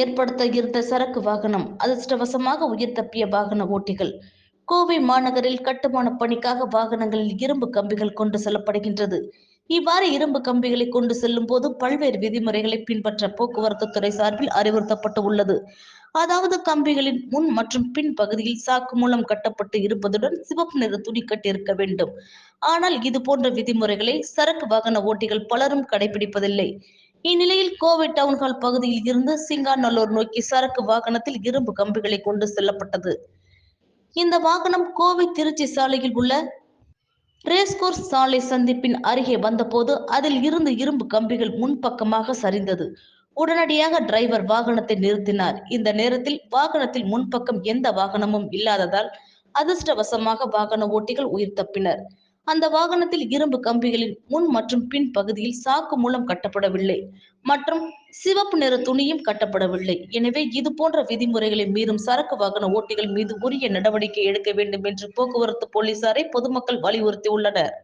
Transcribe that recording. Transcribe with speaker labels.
Speaker 1: ஏற்படுத்த இருந்த சரக்கு வாகனம் அதிர்ஷ்டவசமாக உயிர் தப்பிய வாகன ஓட்டிகள். கோவை மாநகரில் கட்டுமான பணிக்காக வாகனங்களில் இரும்பு கம்பிகள் கொண்டு செல்லப்படுகின்றது. இவ்வாறு இரும்பு கம்பிகளை கொண்டு செல்லும் போது பல்வேறு விதிமுறைகளை பின்பற்ற போக்குவரத்து துறை சார்பில் அறிவுறுத்தப்பட்டு உள்ளது. அதாவது கம்பிகளின் முன் மற்றும் பின் பகுதியில் சாக்கு மூலம் கட்டப்பட்டு இருப்பதுடன் சிவப்பு நிற துணி கட்டியிருக்க வேண்டும். ஆனால் இது போன்ற விதிமுறைகளை சரக்கு வாகன ஓட்டிகள் பலரும் கடைபிடிப்பதில்லை. இந்நிலையில் கோவை டவுன்ஹால் பகுதியில் இருந்து சிங்காநல்லூர் நோக்கி சரக்கு வாகனத்தில் இரும்பு கம்பிகளை கொண்டு செல்லப்பட்டது. இந்த வாகனம் கோவை திருச்சி சாலையில் உள்ள ரேஸ்கோர்ஸ் சாலை சந்திப்பின் அருகே வந்தபோது அதில் இருந்து இரும்பு கம்பிகள் முன்பக்கமாக சரிந்தது. உடனடியாக டிரைவர் வாகனத்தை நிறுத்தினார். இந்த நேரத்தில் வாகனத்தில் முன்பக்கம் எந்த வாகனமும் இல்லாததால் அதிர்ஷ்டவசமாக வாகன ஓட்டிகள் உயிர் தப்பினர். அந்த வாகனத்தில் இரும்பு கம்பிகளின் முன் மற்றும் பின் பகுதியில் சாக்கு மூலம் கட்டப்படவில்லை மற்றும் சிவப்பு நிற துணியும் கட்டப்படவில்லை. எனவே இது போன்ற விதிமுறைகளை மீறும் சரக்கு வாகன ஓட்டிகள் மீது உரிய நடவடிக்கை எடுக்க வேண்டும் என்று போக்குவரத்து போலீசாரை பொதுமக்கள் வலியுறுத்தியுள்ளனர்.